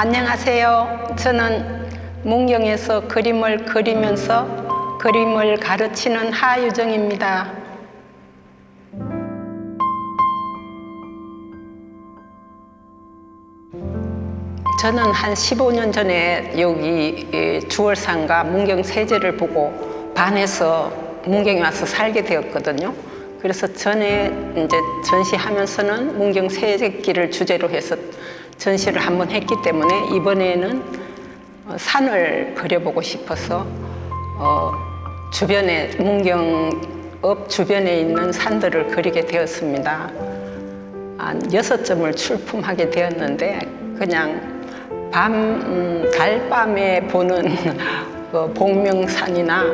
안녕하세요. 저는 문경에서 그림을 그리면서 그림을 가르치는 하유정입니다. 저는 한 15년 전에 여기 이 주월산과 문경 세제를 보고 반해서 문경에 와서 살게 되었거든요. 그래서 전에 이제 전시하면서는 문경 세제길을 주제로 해서 전시를 한번 했기 때문에 이번에는 어, 산을 그려보고 싶어서 어, 주변에 문경읍 주변에 있는 산들을 그리게 되었습니다. 한 여섯 점을 출품하게 되었는데 그냥 밤 음, 달밤에 보는 그 복명산이나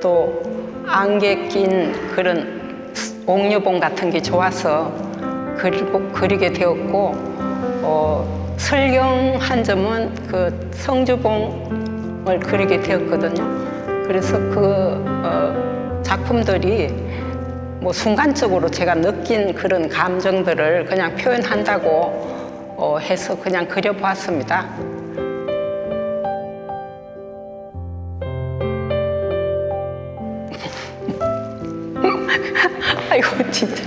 또 안개 낀 그런 옥녀봉 같은 게 좋아서 그리고 그리게 되었고 어, 설경 한 점은 그 성주봉을 그리게 되었거든요. 그래서 그 어, 작품들이 뭐 순간적으로 제가 느낀 그런 감정들을 그냥 표현한다고 어, 해서 그냥 그려보았습니다. 아이고 진짜.